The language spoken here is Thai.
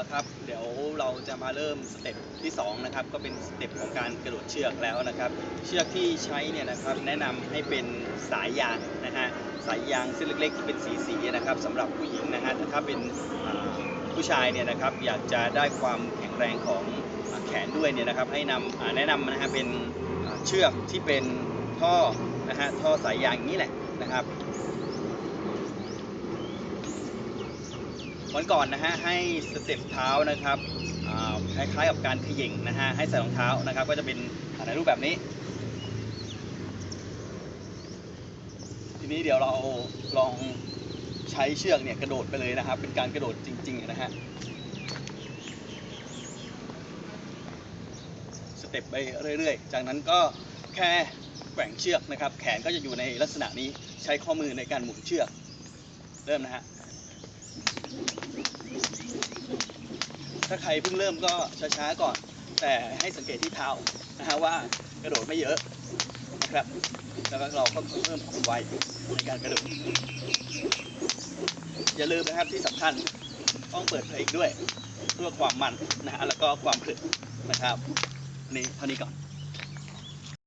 ละครับ เดี๋ยวเราจะมาเริ่มสเต็ปที่สองนะครับก็เป็นสเต็ปของการกระโดดเชือกแล้วนะครับ เชือกที่ใช้เนี่ยนะครับแนะนำให้เป็นสายยางนะฮะสายยางเส้นเล็กๆที่เป็นสีๆนะครับสำหรับผู้หญิงนะฮะแต่ถ้าเป็นผู้ชายเนี่ยนะครับอยากจะได้ความแข็งแรงของแขนด้วยเนี่ยนะครับให้นำแนะนำนะฮะเป็นเชือกที่เป็นท่อนะฮะท่อสายยางอย่างนี้แหละนะครับ วันก่อนนะฮะให้สเต็ปเท้านะครับคล้ายๆกับการขย่งนะฮะให้ใส่รองเท้านะครับ ก็จะเป็นในรูปแบบนี้ ทีนี้เดี๋ยวเราลองใช้เชือกเนี่ยกระโดดไปเลยนะครับ เป็นการกระโดดจริงๆนะฮะสเต็ปไปเรื่อยๆ จากนั้นก็แค่แกว่งเชือกนะครับ แขนก็จะอยู่ในลักษณะนี้ใช้ข้อมือในการหมุนเชือก เริ่มนะฮะ ถ้าใครเพิ่งเริ่มก็ช้าๆก่อน แต่ให้สังเกตที่เท้านะฮะว่ากระโดดไม่เยอะนะครับ แล้วก็เราก็เพิ่มความไวในการกระโดด อย่าลืมนะครับที่สำคัญต้องเปิดเพลงด้วย เพื่อความมันนะฮะแล้วก็ความขลึกนะครับนี่เท่านี้ก่อน